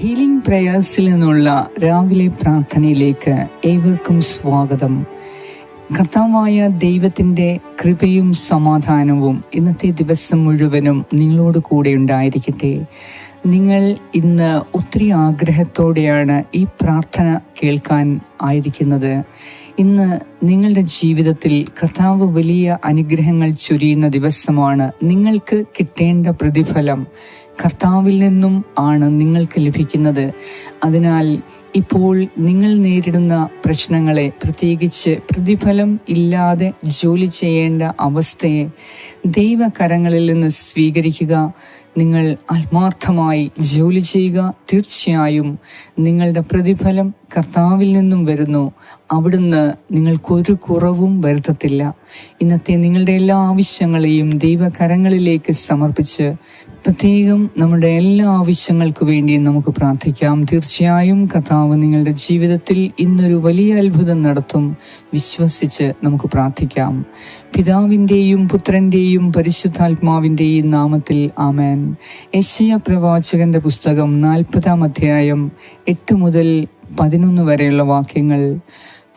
Healing പ്രേയേഴ്സിൽ നിന്നുള്ള രാവിലെ പ്രാർത്ഥനയിലേക്ക് ഏവർക്കും സ്വാഗതം. കർത്താവായ ദൈവത്തിന്റെ കൃപയും സമാധാനവും ഇന്നത്തെ ദിവസം മുഴുവനും നിങ്ങളോട് കൂടെ ഉണ്ടായിരിക്കട്ടെ. നിങ്ങൾ ഇന്ന് ഒത്തിരി ആഗ്രഹത്തോടെയാണ് ഈ പ്രാർത്ഥന കേൾക്കാൻ ആയിരിക്കുന്നത്. ഇന്ന് നിങ്ങളുടെ ജീവിതത്തിൽ കർത്താവ് വലിയ അനുഗ്രഹങ്ങൾ ചൊരിയുന്ന ദിവസമാണ്. നിങ്ങൾക്ക് കിട്ടേണ്ട പ്രതിഫലം കർത്താവിൽ നിന്നും ആണ് നിങ്ങൾക്ക് ലഭിക്കുന്നത്. അതിനാൽ ഇപ്പോൾ നിങ്ങൾ നേരിടുന്ന പ്രശ്നങ്ങളെ പ്രത്യേകിച്ച് പ്രതിഫലം ഇല്ലാതെ ജോലി ചെയ്യേണ്ട അവസ്ഥയെ ദൈവകരങ്ങളിൽ നിന്ന് സ്വീകരിക്കുക നിങ്ങൾ ആത്മാർത്ഥമായി ജോലി ചെയ്യുക തീർച്ചയായും നിങ്ങളുടെ പ്രതിഫലം കർത്താവിൽ നിന്നും വരുന്നു. അവിടുന്ന് നിങ്ങൾക്കൊരു കുറവും വരുത്തത്തില്ല. ഇന്നത്തെ നിങ്ങളുടെ എല്ലാ ആവശ്യങ്ങളെയും ദൈവകരങ്ങളിലേക്ക് സമർപ്പിച്ച് പ്രത്യേകം നമ്മുടെ എല്ലാ ആവശ്യങ്ങൾക്ക് വേണ്ടിയും നമുക്ക് പ്രാർത്ഥിക്കാം. തീർച്ചയായും കർത്താവ് നിങ്ങളുടെ ജീവിതത്തിൽ ഇന്നൊരു വലിയ അത്ഭുതം നടത്തും. വിശ്വസിച്ച് നമുക്ക് പ്രാർത്ഥിക്കാം. പിതാവിന്റെയും പുത്രന്റെയും പരിശുദ്ധാത്മാവിന്റെയും നാമത്തിൽ ആമേൻ. യശയ പ്രവാചകന്റെ പുസ്തകം നാൽപ്പതാം അധ്യായം എട്ട് മുതൽ പതിനൊന്ന് വരെയുള്ള വാക്യങ്ങൾ.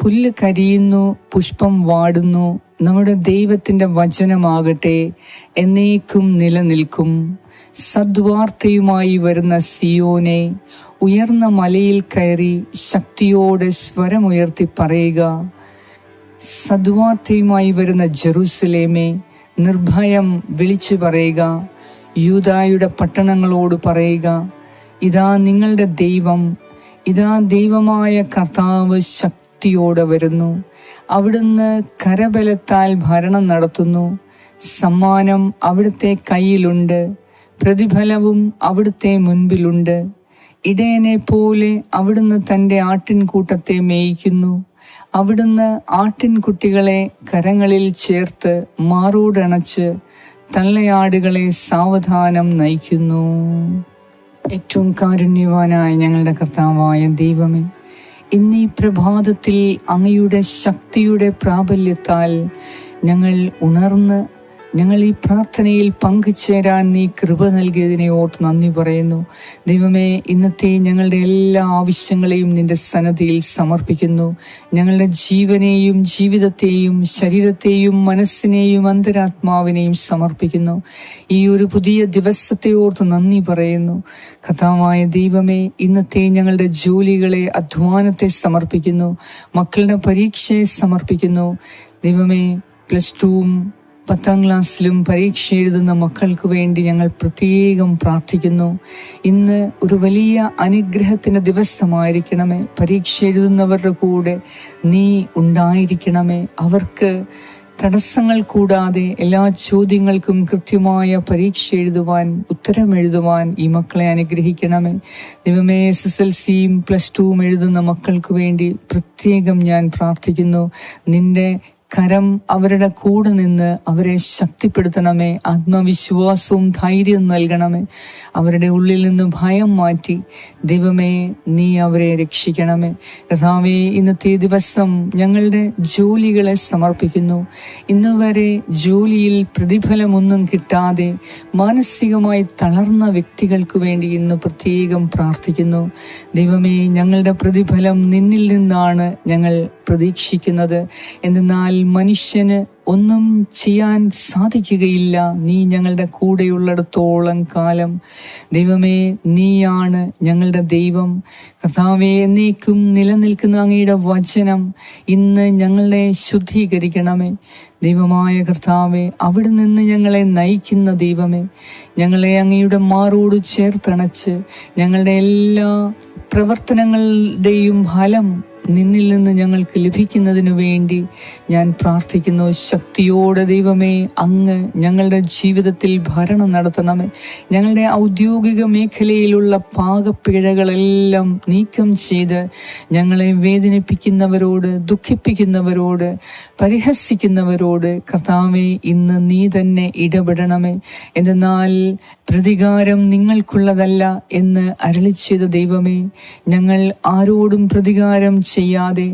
പുല്ല് കരിയുന്നു പുഷ്പം വാടുന്നു നമ്മുടെ ദൈവത്തിന്റെ വചനമാകട്ടെ എന്നേക്കും നിലനിൽക്കും. സദ്വാർത്തയുമായി വരുന്ന സിയോനെ ഉയർന്ന മലയിൽ കയറി ശക്തിയോടെ സ്വരമുയർത്തി പറയുക. സദ്വാർത്തയുമായി വരുന്ന ജെറൂസലേമെ നിർഭയം വിളിച്ചു പറയുക. യൂതായുടെ പട്ടണങ്ങളോട് പറയുക ഇതാ നിങ്ങളുടെ ദൈവം ഇതാ ദൈവമായ കർത്താവ് ശക്തിയോടെ വരുന്നു. അവിടുന്ന് കരബലത്താൽ ഭരണം നടത്തുന്നു. സമ്മാനം അവിടുത്തെ കയ്യിലുണ്ട്. പ്രതിഫലവും അവിടുത്തെ മുൻപിലുണ്ട്. ഇടയനെ പോലെ അവിടുന്ന് തന്റെ ആട്ടിൻകൂട്ടത്തെ മേയിക്കുന്നു. അവിടുന്ന് ആട്ടിൻകുട്ടികളെ കരങ്ങളിൽ ചേർത്ത് മാറോടണച്ച് തള്ളയാടുകളെ സാവധാനം നയിക്കുന്നു. ഏറ്റവും കാരുണ്യവാനായ ഞങ്ങളുടെ കർത്താവായ ദൈവമേ ഇന്നീ പ്രഭാതത്തിൽ അങ്ങയുടെ ശക്തിയുടെ പ്രാബല്യത്താൽ ഞങ്ങൾ ഉണർന്ന് ഞങ്ങൾ ഈ പ്രാർത്ഥനയിൽ പങ്കുചേരാൻ നീ കൃപ നൽകിയതിനെ ഓർത്ത് നന്ദി പറയുന്നു. ദൈവമേ ഇന്നത്തെ ഞങ്ങളുടെ എല്ലാ ആവശ്യങ്ങളെയും നിന്റെ സന്നദ്ധിയിൽ സമർപ്പിക്കുന്നു. ഞങ്ങളുടെ ജീവനെയും ജീവിതത്തെയും ശരീരത്തെയും മനസ്സിനെയും അന്തരാത്മാവിനെയും സമർപ്പിക്കുന്നു. ഈ ഒരു പുതിയ ദിവസത്തെ ഓർത്ത് നന്ദി പറയുന്നു. കഥാവായ ദൈവമേ ഇന്നത്തെ ഞങ്ങളുടെ ജോലികളെ അധ്വാനത്തെ സമർപ്പിക്കുന്നു. മക്കളുടെ പരീക്ഷയെ സമർപ്പിക്കുന്നു. ദൈവമേ പ്ലസ് ടുവും പത്താം ക്ലാസ്സിലും പരീക്ഷ എഴുതുന്ന മക്കൾക്ക് വേണ്ടി ഞങ്ങൾ പ്രത്യേകം പ്രാർത്ഥിക്കുന്നു. ഇന്ന് ഒരു വലിയ അനുഗ്രഹത്തിന്റെ ദിവസമായിരിക്കണമേ. പരീക്ഷ എഴുതുന്നവരുടെ കൂടെ നീ ഉണ്ടായിരിക്കണമേ. അവർക്ക് തടസ്സങ്ങൾ കൂടാതെ എല്ലാ ചോദ്യങ്ങൾക്കും കൃത്യമായ പരീക്ഷ എഴുതുവാൻ ഉത്തരം എഴുതുവാൻ ഈ മക്കളെ അനുഗ്രഹിക്കണമേ. ദൈവമേ എസ് എസ് എൽ സിയും പ്ലസ് ടുവും എഴുതുന്ന മക്കൾക്ക് വേണ്ടി പ്രത്യേകം ഞാൻ പ്രാർത്ഥിക്കുന്നു. നിന്റെ കരം അവരുടെ കൂടെ നിന്ന് അവരെ ശക്തിപ്പെടുത്തണമേ. ആത്മവിശ്വാസവും ധൈര്യവും നൽകണമേ. അവരുടെ ഉള്ളിൽ നിന്ന് ഭയം മാറ്റി ദൈവമേ നീ അവരെ രക്ഷിക്കണമേ. കഥാവേ ഇന്നത്തെ ദിവസം ഞങ്ങളുടെ ജോലികളെ സമർപ്പിക്കുന്നു. ഇന്ന് വരെ ജോലിയിൽ പ്രതിഫലമൊന്നും കിട്ടാതെ മാനസികമായി തളർന്ന വ്യക്തികൾക്ക് വേണ്ടി ഇന്ന് പ്രത്യേകം പ്രാർത്ഥിക്കുന്നു. ദൈവമേ ഞങ്ങളുടെ പ്രതിഫലം നിന്നിൽ നിന്നാണ് ഞങ്ങൾ പ്രതീക്ഷിക്കുന്നത്. എന്നാൽ മനുഷ്യന് ഒന്നും ചെയ്യാൻ സാധിക്കുകയില്ല. നീ ഞങ്ങളുടെ കൂടെയുള്ളിടത്തോളം കാലം. ദൈവമേ നീയാണ് ഞങ്ങളുടെ ദൈവം. കർത്താവെ എന്നേക്കും നിലനിൽക്കുന്ന അങ്ങയുടെ വചനം ഇന്ന് ഞങ്ങളെ ശുദ്ധീകരിക്കണമേ. ദൈവമായ കർത്താവെ അവിടെ നിന്ന് ഞങ്ങളെ നയിക്കുന്ന ദൈവമേ ഞങ്ങളെ അങ്ങയുടെ മാറോട് ചേർത്തണച്ച് ഞങ്ങളുടെ എല്ലാ പ്രവർത്തനങ്ങളുടെയും ഫലം നിന്നിൽ നിന്ന് ഞങ്ങൾക്ക് ലഭിക്കുന്നതിനു വേണ്ടി ഞാൻ പ്രാർത്ഥിക്കുന്നു. ശക്തിയോടെ ദൈവമേ അങ്ങ് ഞങ്ങളുടെ ജീവിതത്തിൽ ഭരണം നടത്തണമേ. ഞങ്ങളുടെ ഔദ്യോഗിക മേഖലയിലുള്ള പാകപ്പിഴകളെല്ലാം നീക്കം ചെയ്ത് ഞങ്ങളെ വേദനിപ്പിക്കുന്നവരോട് ദുഃഖിപ്പിക്കുന്നവരോട് പരിഹസിക്കുന്നവരോട് കർത്താവെ ഇന്ന് നീ തന്നെ ഇടപെടണമേ. എന്നാൽ പ്രതികാരം നിങ്ങൾക്കുള്ളതല്ല എന്ന് അരളിച്ചത് ദൈവമേ ഞങ്ങൾ ആരോടും പ്രതികാരം ചെയ്യാതെ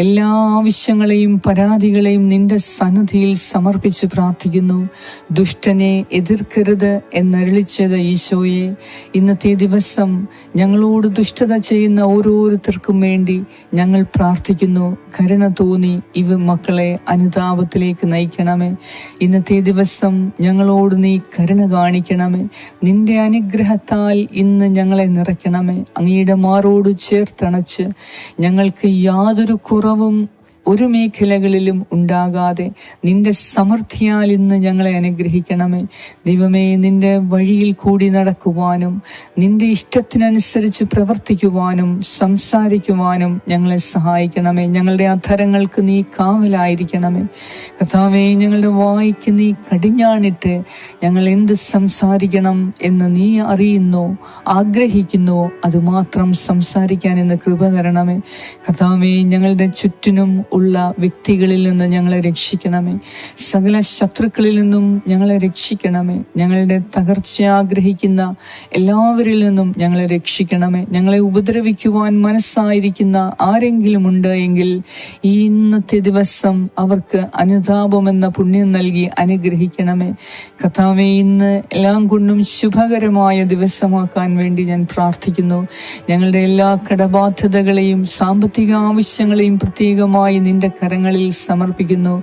എല്ലാ ആവശ്യങ്ങളെയും പരാതികളെയും നിന്റെ സന്നിധിയിൽ സമർപ്പിച്ച് പ്രാർത്ഥിക്കുന്നു. ദുഷ്ടനെ എതിർക്കരുത് എന്നരുളിച്ചത് ഈശോയെ. ഇന്നത്തെ ദിവസം ഞങ്ങളോട് ദുഷ്ടത ചെയ്യുന്ന ഓരോരുത്തർക്കും വേണ്ടി ഞങ്ങൾ പ്രാർത്ഥിക്കുന്നു. കരുണ തോന്നി ഇവ മക്കളെ അനുതാപത്തിലേക്ക് നയിക്കണമേ. ഇന്നത്തെ ദിവസം ഞങ്ങളോട് നീ കരുണ കാണിക്കണമേ. നിന്റെ അനുഗ്രഹത്താൽ ഇന്ന് ഞങ്ങളെ നിറയ്ക്കണമേ. അങ്ങയുടെ മാറോട് ചേർത്തണച്ച് ഞങ്ങൾക്ക് യാതൊരു കുറവും மிகவும் ഒരു മേഖലകളിലും ഉണ്ടാകാതെ നിന്റെ സമൃദ്ധിയാൽ ഇന്ന് ഞങ്ങളെ അനുഗ്രഹിക്കണമേ. ദൈവമേ നിന്റെ വഴിയിൽ കൂടി നടക്കുവാനും നിന്റെ ഇഷ്ടത്തിനനുസരിച്ച് പ്രവർത്തിക്കുവാനും സംസാരിക്കുവാനും ഞങ്ങളെ സഹായിക്കണമേ. ഞങ്ങളുടെ അധരങ്ങൾക്ക് നീ കാവലായിരിക്കണമേ. കഥാവേ ഞങ്ങളുടെ വായിക്ക് നീ കടിഞ്ഞാണിട്ട് ഞങ്ങൾ എന്ത് സംസാരിക്കണം എന്ന് നീ അറിയുന്നു ആഗ്രഹിക്കുന്നു അതുമാത്രം സംസാരിക്കാൻ ഇന്ന് കൃപ തരണമേ. കഥാവേ ഞങ്ങളുടെ ചുറ്റിനും ഉള്ള വ്യക്തികളിൽ നിന്ന് ഞങ്ങളെ രക്ഷിക്കണമേ. സകല ശത്രുക്കളിൽ നിന്നും ഞങ്ങളെ രക്ഷിക്കണമേ. ഞങ്ങളുടെ തകർച്ച ആഗ്രഹിക്കുന്ന എല്ലാവരിൽ നിന്നും ഞങ്ങളെ രക്ഷിക്കണമേ. ഞങ്ങളെ ഉപദ്രവിക്കുവാൻ മനസ്സായിരിക്കുന്ന ആരെങ്കിലും ഉണ്ട് എങ്കിൽ ഈ ഇന്നത്തെ ദിവസം അവർക്ക് അനുതാപമെന്ന പുണ്യം നൽകി അനുഗ്രഹിക്കണമേ. കഥാവെ ഇന്ന് എല്ലാം കൊണ്ടും ശുഭകരമായ ദിവസമാക്കാൻ വേണ്ടി ഞാൻ പ്രാർത്ഥിക്കുന്നു. ഞങ്ങളുടെ എല്ലാ കടബാധ്യതകളെയും സാമ്പത്തിക ആവശ്യങ്ങളെയും പ്രത്യേകമായി നിന്റെ കരങ്ങളിൽ സമർപ്പിക്കുന്നു.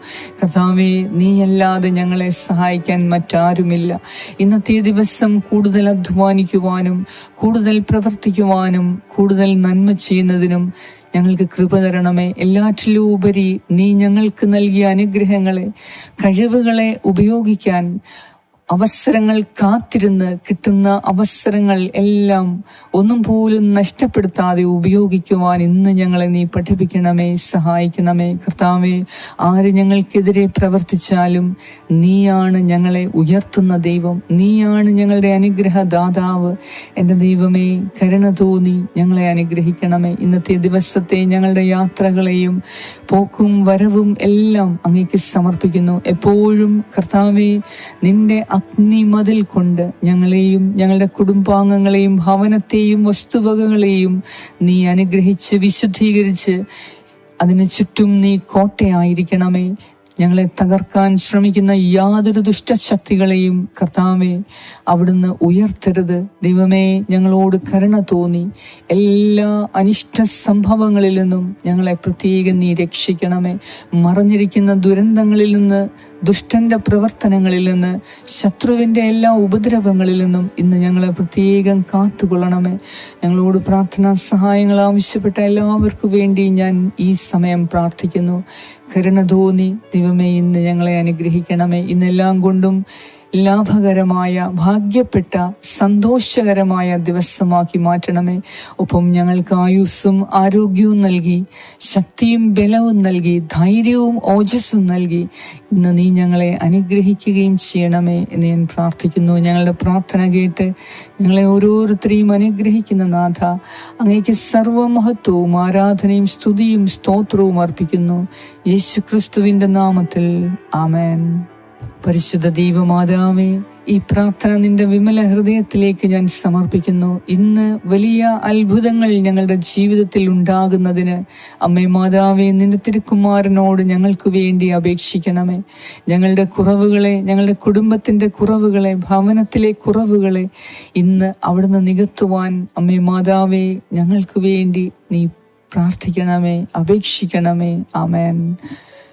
കഥാവെ നീയല്ലാതെ ഞങ്ങളെ സഹായിക്കാൻ മറ്റാരുമില്ല. ഇന്നത്തെ ദിവസം കൂടുതൽ അധ്വാനിക്കുവാനും കൂടുതൽ പ്രവർത്തിക്കുവാനും കൂടുതൽ നന്മ ചെയ്യുന്നതിനും ഞങ്ങൾക്ക് കൃപ തരണമേ. എല്ലാറ്റിലും ഉപരി നീ ഞങ്ങൾക്ക് നൽകിയ അനുഗ്രഹങ്ങളെ കഴിവുകളെ ഉപയോഗിക്കാൻ അവസരങ്ങൾ കാത്തിരുന്ന് കിട്ടുന്ന അവസരങ്ങൾ എല്ലാം ഒന്നും പോലും നഷ്ടപ്പെടുത്താതെ ഉപയോഗിക്കുവാൻ ഇന്ന് ഞങ്ങളെ നീ പഠിപ്പിക്കണമേ സഹായിക്കണമേ. കർത്താവേ ആര് ഞങ്ങൾക്കെതിരെ പ്രവർത്തിച്ചാലും നീയാണ് ഞങ്ങളെ ഉയർത്തുന്ന ദൈവം. നീയാണ് ഞങ്ങളുടെ അനുഗ്രഹദാതാവ്. എന്റെ ദൈവമേ കരുണ തോന്നി ഞങ്ങളെ അനുഗ്രഹിക്കണമേ. ഇന്നത്തെ ദിവസത്തെ ഞങ്ങളുടെ യാത്രകളെയും പോക്കും വരവും എല്ലാം അങ്ങേക്ക് സമർപ്പിക്കുന്നു. എപ്പോഴും കർത്താവേ നിന്റെ അഗ്നി മതിൽ കൊണ്ട് ഞങ്ങളെയും ഞങ്ങളുടെ കുടുംബാംഗങ്ങളെയും ഭവനത്തെയും വസ്തുവകകളെയും നീ അനുഗ്രഹിച്ച് വിശുദ്ധീകരിച്ച് അതിന് ചുറ്റും നീ കോട്ടയായിരിക്കണമേ. ഞങ്ങളെ തകർക്കാൻ ശ്രമിക്കുന്ന യാതൊരു ദുഷ്ടശക്തികളെയും കർത്താവെ അവിടുന്ന് ഉയർത്തരുത്. ദൈവമേ ഞങ്ങളോട് കരുണ തോന്നി. എല്ലാ അനിഷ്ട സംഭവങ്ങളിൽ നിന്നും ഞങ്ങളെ പ്രത്യേകം നീ രക്ഷിക്കണമേ. മറഞ്ഞിരിക്കുന്ന ദുരന്തങ്ങളിൽ നിന്ന് ദുഷ്ടന്റെ പ്രവർത്തനങ്ങളിൽ നിന്ന് ശത്രുവിന്റെ എല്ലാ ഉപദ്രവങ്ങളിൽ നിന്നും ഇന്ന് ഞങ്ങളെ പ്രത്യേകം കാത്തുകൊള്ളണമേ. ഞങ്ങളോട് പ്രാർത്ഥനാ സഹായങ്ങൾ ആവശ്യപ്പെട്ട എല്ലാവർക്കും വേണ്ടി ഞാൻ ഈ സമയം പ്രാർത്ഥിക്കുന്നു. കരുണ തോന്നി ദൈവമേ ഇന്ന് ഞങ്ങളെ അനുഗ്രഹിക്കണമേ. ഇന്നെല്ലാം കൊണ്ടും ലാഭകരമായ ഭാഗ്യപ്പെട്ട സന്തോഷകരമായ ദിവസമാക്കി മാറ്റണമേ. ഒപ്പം ഞങ്ങൾക്ക് ആയുസ്സും ആരോഗ്യവും നൽകി ശക്തിയും ബലവും നൽകി ധൈര്യവും ഓജസ്സും നൽകി. ഇന്ന് നീ ഞങ്ങളെ അനുഗ്രഹിക്കുകയും ചെയ്യണമേ എന്ന് ഞാൻ പ്രാർത്ഥിക്കുന്നു. ഞങ്ങളുടെ പ്രാർത്ഥന കേട്ട് ഞങ്ങളെ ഓരോരുത്തരെയും അനുഗ്രഹിക്കുന്ന നാഥ അങ്ങേക്ക് സർവമഹത്വവും ആരാധനയും സ്തുതിയും സ്തോത്രവും അർപ്പിക്കുന്നു. യേശു ക്രിസ്തുവിന്റെ നാമത്തിൽ. ആമേൻ. പരിശുദ്ധ ദൈവമാതാവേ ഈ പ്രാർത്ഥന നിന്റെ വിമല ഹൃദയത്തിലേക്ക് ഞാൻ സമർപ്പിക്കുന്നു. ഇന്ന് വലിയ അത്ഭുതങ്ങൾ ഞങ്ങളുടെ ജീവിതത്തിൽ ഉണ്ടാകുന്നതിന് അമ്മേ മാതാവേ നിന്റെ തിരുക്കുമാരനോട് ഞങ്ങൾക്ക് വേണ്ടി അപേക്ഷിക്കണമേ. ഞങ്ങളുടെ കുറവുകളെ ഞങ്ങളുടെ കുടുംബത്തിന്റെ കുറവുകളെ ഭവനത്തിലെ കുറവുകളെ ഇന്ന് അവിടുന്ന് നികത്തുവാൻ അമ്മേ മാതാവേ ഞങ്ങൾക്ക് വേണ്ടി നീ പ്രാർത്ഥിക്കണമേ അപേക്ഷിക്കണമേ. ആമേൻ.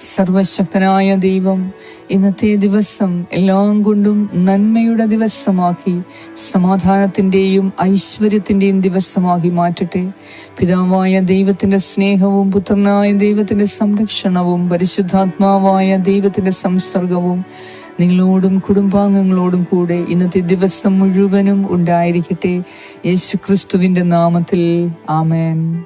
സർവശക്തനായ ദൈവം ഇന്നത്തെ ദിവസം എല്ലാം കൊണ്ടും നന്മയുടെ ദിവസമാക്കി സമാധാനത്തിന്റെയും ഐശ്വര്യത്തിന്റെയും ദിവസമാക്കി മാറ്റട്ടെ. പിതാവായ ദൈവത്തിന്റെ സ്നേഹവും പുത്രനായ ദൈവത്തിന്റെ സംരക്ഷണവും പരിശുദ്ധാത്മാവായ ദൈവത്തിന്റെ സംസർഗവും നിങ്ങളോടും കുടുംബാംഗങ്ങളോടും കൂടെ ഇന്നത്തെ ദിവസം മുഴുവനും ഉണ്ടായിരിക്കട്ടെ. യേശുക്രിസ്തുവിന്റെ നാമത്തിൽ. ആമേൻ.